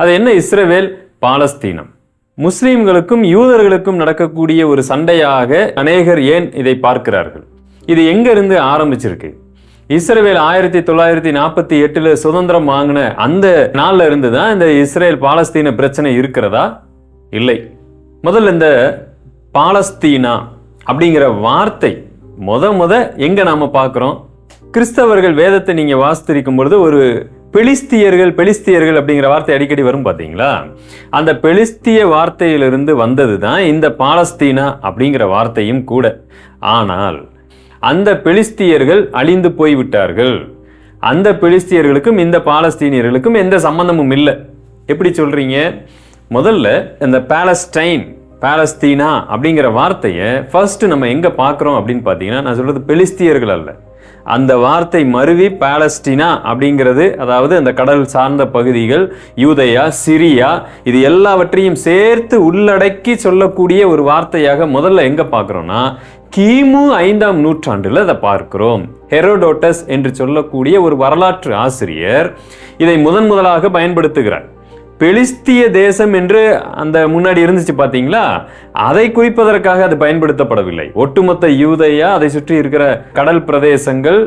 அது என்ன? இஸ்ரவேல் பாலஸ்தீனம். முஸ்லீம்களுக்கும் யூதர்களுக்கும் நடக்கக்கூடிய ஒரு சண்டையாக அநேகர் ஏன் இதை பார்க்கிறார்கள்? இது எங்கிருந்து ஆரம்பிச்சிருக்கு? இஸ்ரேல் ஆயிரத்தி தொள்ளாயிரத்தி நாற்பத்தி எட்டில் சுதந்திரம் வாங்கின அந்த நாளில் இருந்து தான் இந்த இஸ்ரேல் பாலஸ்தீன பிரச்சனை இருக்கிறதா? இல்லை. முதல்ல இந்த பாலஸ்தீனா அப்படிங்கிற வார்த்தை முத முத எங்கே நாம் பார்க்குறோம்? கிறிஸ்தவர்கள் வேதத்தை நீங்கள் வாசித்திருக்கும் பொழுது ஒரு பெலிஸ்தியர்கள் பெலிஸ்தியர்கள் அப்படிங்கிற வார்த்தை அடிக்கடி வரும் பார்த்தீங்களா? அந்த பெலிஸ்திய வார்த்தையிலிருந்து வந்தது தான் இந்த பாலஸ்தீனா அப்படிங்கிற வார்த்தையும் கூட. ஆனால் அந்த பெலிஸ்தியர்கள் அழிந்து போய்விட்டார்கள். அந்த பெலிஸ்தியர்களுக்கும் இந்த பாலஸ்தீனியர்களுக்கும் எந்த சம்பந்தமும் இல்லை. எப்படி சொல்கிறீங்க முதல்ல இந்த பேலஸ்டைன் பாலஸ்தீனா அப்படிங்கிற வார்த்தையை ஃபர்ஸ்ட் நம்ம எங்கே பார்க்குறோம் அப்படின்னு பார்த்தீங்கன்னா நான் சொல்கிறது பெலிஸ்தியர்கள் அல்ல. அந்த வார்த்தை மருவி பாலஸ்டினா அப்படிங்கிறது அதாவது அந்த கடல் சார்ந்த பகுதிகள் யூதயா சிரியா இது எல்லாவற்றையும் சேர்த்து உள்ளடக்கி சொல்லக்கூடிய ஒரு வார்த்தையாக முதல்ல எங்கே பார்க்குறோன்னா கிமு ஐந்தாம் நூற்றாண்டில் அதை பார்க்கிறோம். ஹெரோடோட்டஸ் என்று சொல்லக்கூடிய ஒரு வரலாற்று ஆசிரியர் இதை முதன் முதலாக பயன்படுத்துகிறார். பெலிஸ்திய தேசம் என்று அந்த முன்னாடி இருந்துச்சு பார்த்தீங்களா? அதை குறிப்பதற்காக அது பயன்படுத்தப்படவில்லை. ஒட்டுமொத்த யூதையா அதை சுற்றி இருக்கிற கடல் பிரதேசங்கள்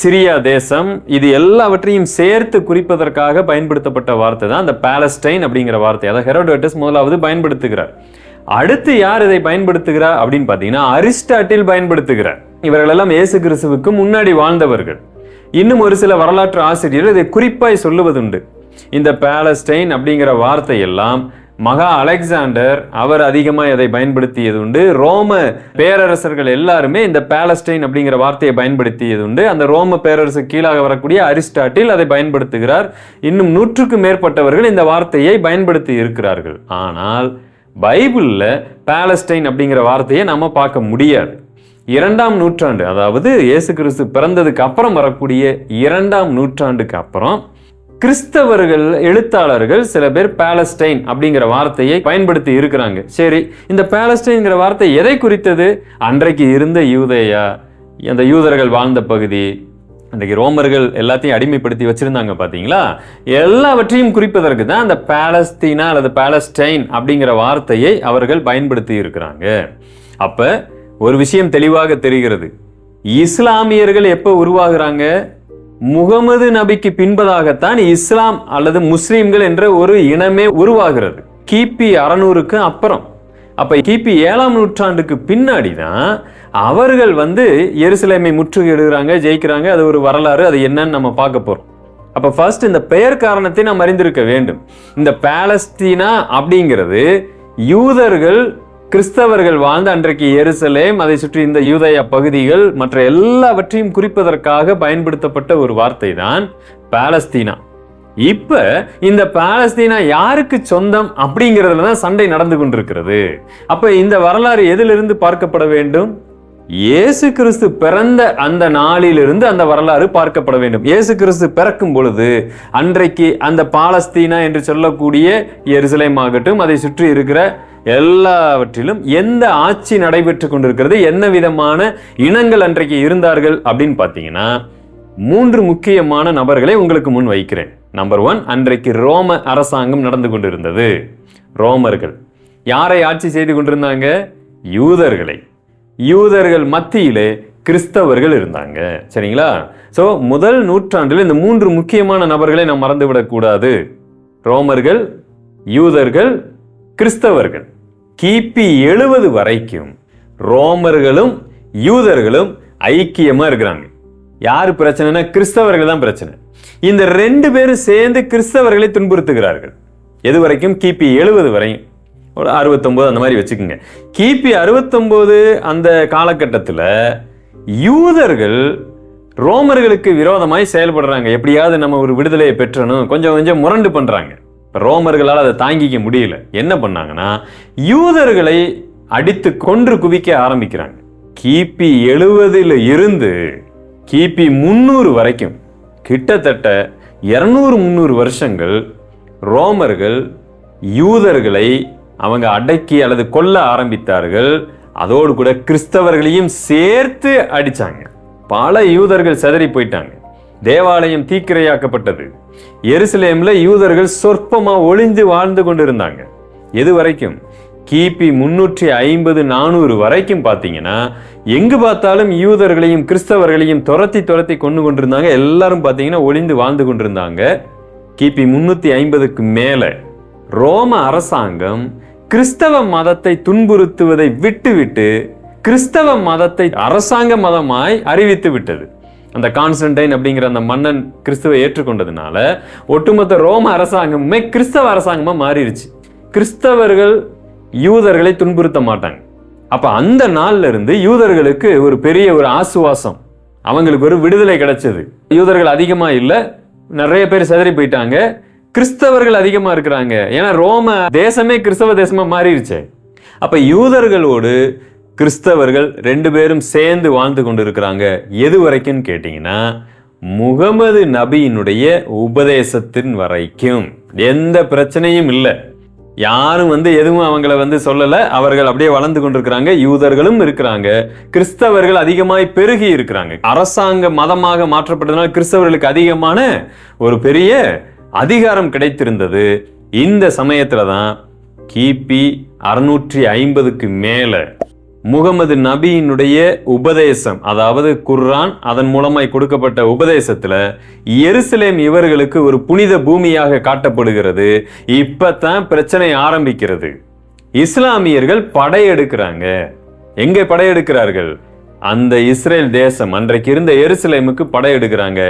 சிரியா தேசம் இது எல்லாவற்றையும் சேர்த்து குறிப்பதற்காக பயன்படுத்தப்பட்ட வார்த்தை தான் அந்த பாலஸ்டைன் அப்படிங்கிற வார்த்தை. அதை ஹெரோடோட்டஸ் முதலாவது பயன்படுத்துகிறார். அடுத்து யார் இதை பயன்படுத்துகிறார் அப்படின்னு பார்த்தீங்கன்னா அரிஸ்டாட்டில் பயன்படுத்துகிறார். இவர்கள் எல்லாம் இயேசு கிறிஸ்துவுக்கு முன்னாடி வாழ்ந்தவர்கள். இன்னும் ஒரு சில வரலாற்று ஆசிரியர் இதை குறிப்பாய் சொல்லுவதுண்டு. இந்த பேலஸ்டைன் அப்படிங்கிற வார்த்தையெல்லாம் மகா அலெக்சாண்டர் அவர் அதிகமாக இதை பயன்படுத்தியது உண்டு. ரோம பேரரசர்கள் எல்லாருமே இந்த பேலஸ்டைன் அப்படிங்கிற வார்த்தையை பயன்படுத்தியது உண்டு. அந்த ரோம பேரரசு கீழாக வரக்கூடிய அரிஸ்டாட்டில் அதை பயன்படுத்துகிறார். இன்னும் நூற்றுக்கும் மேற்பட்டவர்கள் இந்த வார்த்தையை பயன்படுத்தி இருக்கிறார்கள். ஆனால் பைபிள்ல பேலஸ்டைன் அப்படிங்கிற வார்த்தையை நம்ம பார்க்க முடியாது. இரண்டாம் நூற்றாண்டு அதாவது இயேசு கிறிஸ்து பிறந்ததுக்கு அப்புறம் வரக்கூடிய இரண்டாம் நூற்றாண்டுக்கு அப்புறம் கிறிஸ்தவர்கள் எழுத்தாளர்கள் சில பேர் பாலஸ்டைன் அப்படிங்கிற வார்த்தையை பயன்படுத்தி இருக்கிறாங்க. சரி இந்த பாலஸ்டைன்ங்கிற வார்த்தை எதை குறித்தது? அன்றைக்கு இருந்த யூதையா அந்த யூதர்கள் வாழ்ந்த பகுதி அன்றைக்கு ரோமர்கள் எல்லாத்தையும் அடிமைப்படுத்தி வச்சிருந்தாங்க பார்த்தீங்களா எல்லாவற்றையும் குறிப்பதற்கு தான் அந்த பாலஸ்தீனா அல்லது பாலஸ்டைன் அப்படிங்கிற வார்த்தையை அவர்கள் பயன்படுத்தி இருக்கிறாங்க. அப்போ ஒரு விஷயம் தெளிவாக தெரிகிறது. இஸ்லாமியர்கள் எப்போ உருவாகிறாங்க? முகமது நபிக்கு பின்பதாகத்தான் இஸ்லாம் அல்லது முஸ்லீம்கள் என்ற ஒரு இனமே உருவாகிறது. கிபி அறநூறுக்கு அப்புறம். அப்ப கிபி ஏழாம் நூற்றாண்டுக்கு பின்னாடி தான் அவர்கள் வந்து எருசலேமை முற்றுகையிடுகிறாங்க ஜெயிக்கிறாங்க அது ஒரு வரலாறு அது என்னன்னு நம்ம பார்க்க போறோம். அப்ப ஃபர்ஸ்ட் இந்த பெயர் காரணத்தை நாம் அறிந்திருக்க வேண்டும். இந்த பாலஸ்தீனா அப்படிங்கிறது யூதர்கள் கிறிஸ்தவர்கள் வாழ்ந்த அன்றைக்கு எருசலேம் அதை சுற்றி இந்த யூதய பகுதிகள் மற்ற எல்லாவற்றையும் குறிப்பதற்காக பயன்படுத்தப்பட்ட ஒரு வார்த்தை தான் பாலஸ்தீனா. இப்ப இந்த பாலஸ்தீனா யாருக்கு சொந்தம் அப்படிங்கிறதுல தான் சண்டை நடந்து கொண்டிருக்கிறது. அப்ப இந்த வரலாறு எதிலிருந்து பார்க்கப்பட வேண்டும்? இயேசு கிறிஸ்து பிறந்த அந்த நாளிலிருந்து அந்த வரலாறு பார்க்கப்பட வேண்டும். இயேசு கிறிஸ்து பிறக்கும் பொழுது அன்றைக்கு அந்த பாலஸ்தீனா என்று சொல்லக்கூடிய எருசலேம் ஆகட்டும் அதை சுற்றி இருக்கிற எல்லாவற்றிலும் எந்த ஆட்சி நடைபெற்று கொண்டிருக்கிறது என்ன விதமான இனங்கள் அன்றைக்கு இருந்தார்கள் அப்படின்னு பார்த்தீங்கன்னா மூன்று முக்கியமான நபர்களை உங்களுக்கு முன் வைக்கிறேன். நம்பர் ஒன் அன்றைக்கு ரோம அரசாங்கம் நடந்து கொண்டிருந்தது. ரோமர்கள். யாரை ஆட்சி செய்து கொண்டிருந்தாங்க? யூதர்களை. யூதர்கள் மத்தியிலே கிறிஸ்தவர்கள் இருந்தாங்க. சரிங்களா? ஸோ முதல் நூற்றாண்டில் இந்த மூன்று முக்கியமான நபர்களை நாம் மறந்துவிடக்கூடாது. ரோமர்கள் யூதர்கள் கிறிஸ்தவர்கள். கிபி எழுபது வரைக்கும் ரோமர்களும் யூதர்களும் ஐக்கியமாக இருக்கிறாங்க. யார் பிரச்சனைனா கிறிஸ்தவர்கள் தான் பிரச்சனை. இந்த ரெண்டு பேரும் சேர்ந்து கிறிஸ்தவர்களை துன்புறுத்துகிறார்கள். எது வரைக்கும்? கிபி எழுபது வரையும் ஒரு அறுபத்தொம்போது அந்த மாதிரி வச்சுக்கோங்க. கிபி அறுபத்தொம்போது அந்த காலகட்டத்தில் யூதர்கள் ரோமர்களுக்கு விரோதமாய் செயல்படுறாங்க. எப்படியாவது நம்ம ஒரு விடுதலையை பெற்றணும். கொஞ்சம் கொஞ்சம் முரண்டு பண்ணுறாங்க ரோமர்களால் அதை தாங்கிக்க முடியல. என்ன பண்ணாங்கன்னா யூதர்களை அடித்து கொன்று குவிக்க ஆரம்பிக்கிறாங்க. கிபி எழுவதில் இருந்து கிபி முந்நூறு வரைக்கும் கிட்டத்தட்ட இரநூறு முந்நூறு வருஷங்கள் ரோமர்கள் யூதர்களை அவங்க அடக்கி அல்லது கொல்ல ஆரம்பித்தார்கள். அதோடு கூட கிறிஸ்தவர்களையும் சேர்த்து அடித்தாங்க பல யூதர்கள் சிதறி போயிட்டாங்க. தேவாலயம் தீக்கிரையாக்கப்பட்டது. எருசலேம்ல யூதர்கள் சொற்பமா ஒளிந்து வாழ்ந்து கொண்டிருந்தாங்க. எது வரைக்கும்? கிபி முன்னூற்றி ஐம்பது நானூறு வரைக்கும் பார்த்தீங்கன்னா எங்கு பார்த்தாலும் யூதர்களையும் கிறிஸ்தவர்களையும் துரத்தி துரத்தி கொண்டு கொண்டிருந்தாங்க. எல்லாரும் பார்த்தீங்கன்னா ஒளிந்து வாழ்ந்து கொண்டிருந்தாங்க. கிபி முன்னூத்தி ஐம்பதுக்கு மேல ரோம அரசாங்கம் கிறிஸ்தவ மதத்தை துன்புறுத்துவதை விட்டுவிட்டு கிறிஸ்தவ மதத்தை அரசாங்க மதமாய் அறிவித்து விட்டது. அந்த கான்ஸ்டன்டைன் அப்படிங்கிற அந்த மன்னன் கிறிஸ்துவை ஏற்றுக்கொண்டதுனால ஒட்டுமொத்த ரோம அரசாங்கமுமே கிறிஸ்தவ அரசாங்கமாக மாறிடுச்சு கிறிஸ்தவர்கள் யூதர்களை துன்புறுத்த மாட்டாங்க. அப்போ அந்த நாள்ல இருந்து யூதர்களுக்கு ஒரு பெரிய ஒரு ஆசுவாசம். அவங்களுக்கு ஒரு விடுதலை கிடைச்சது. யூதர்கள் அதிகமாக இல்லை நிறைய பேர் சிதறி போயிட்டாங்க. கிறிஸ்தவர்கள் அதிகமாக இருக்கிறாங்க. ஏன்னா ரோம தேசமே கிறிஸ்தவ தேசமாக மாறிடுச்சே அப்போ யூதர்களோடு கிறிஸ்தவர்கள் ரெண்டு பேரும் சேர்ந்து வாழ்ந்து கொண்டு இருக்கிறாங்க எது வரைக்கும் கேட்டிங்கன்னா முகமது நபியினுடைய உபதேசத்தின் வரைக்கும். எந்த பிரச்சனையும் இல்லை. யாரும் வந்து எதுவும் அவங்கள வந்து சொல்லலை. அவர்கள் அப்படியே வளர்ந்து கொண்டிருக்கிறாங்க. யூதர்களும் இருக்கிறாங்க. கிறிஸ்தவர்கள் அதிகமாய் பெருகி இருக்கிறாங்க. அரசாங்க மதமாக மாற்றப்பட்டதனால் கிறிஸ்தவர்களுக்கு அதிகமான ஒரு பெரிய அதிகாரம் கிடைத்திருந்தது. இந்த சமயத்தில் தான் கிபி அறுநூற்றி ஐம்பதுக்கு மேலே முகமது நபியினுடைய உபதேசம் அதாவது குர்ரான் அதன் மூலமாய் கொடுக்கப்பட்ட உபதேசத்துல எருசலேம் இவர்களுக்கு ஒரு புனித பூமியாக காட்டப்படுகிறது. இப்பதான் பிரச்சனை ஆரம்பிக்கிறது. இஸ்லாமியர்கள் படையெடுக்கிறாங்க எங்கே படையெடுக்கிறார்கள் அந்த இஸ்ரேல் தேசம் அன்றைக்கு இருந்த எருசலேமுக்கு படையெடுக்கிறாங்க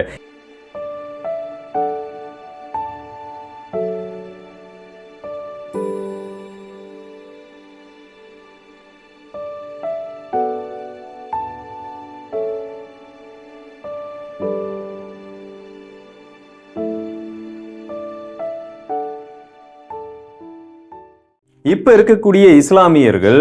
இப்போ இருக்கக்கூடிய இஸ்லாமியர்கள்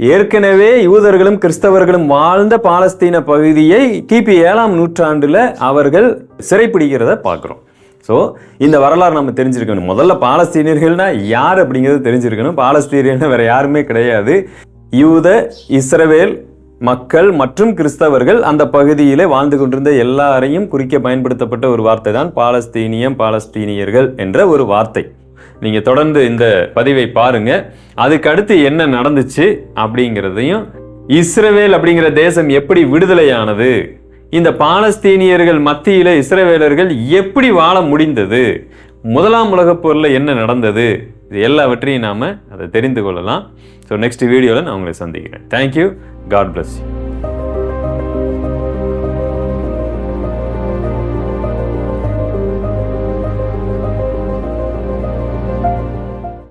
ஏற்கனவே யூதர்களும் கிறிஸ்தவர்களும் வாழ்ந்த பாலஸ்தீன பகுதியை கிபி ஏழாம் நூற்றாண்டில் அவர்கள் சிறைப்பிடிக்கிறத பார்க்குறோம். ஸோ இந்த வரலாறு நம்ம தெரிஞ்சிருக்கணும். முதல்ல பாலஸ்தீனியர்கள்னா யார் அப்படிங்கிறது தெரிஞ்சிருக்கணும். பாலஸ்தீனியர்னா வேற யாருமே கிடையாது. யூத இஸ்ரவேல் மக்கள் மற்றும் கிறிஸ்தவர்கள் அந்த பகுதியிலே வாழ்ந்து கொண்டிருந்த எல்லாரையும் குறிக்க பயன்படுத்தப்பட்ட ஒரு வார்த்தை தான் பாலஸ்தீனியம் பாலஸ்தீனியர்கள் என்ற ஒரு வார்த்தை. நீங்கள் தொடர்ந்து இந்த பதிவை பாருங்கள் அதுக்கு அடுத்து என்ன நடந்துச்சு அப்படிங்கிறதையும் இஸ்ரவேல் அப்படிங்கிற தேசம் எப்படி விடுதலையானது? இந்த பாலஸ்தீனியர்கள் மத்தியில் இஸ்ரவேலர்கள் எப்படி வாழ முடிந்தது? முதலாம் உலகப் போரில் என்ன நடந்தது? இது எல்லாவற்றையும் நாம் அதை தெரிந்து கொள்ளலாம். ஸோ நெக்ஸ்ட் வீடியோவில் நான் உங்களை சந்திக்கிறேன். Thank you God bless you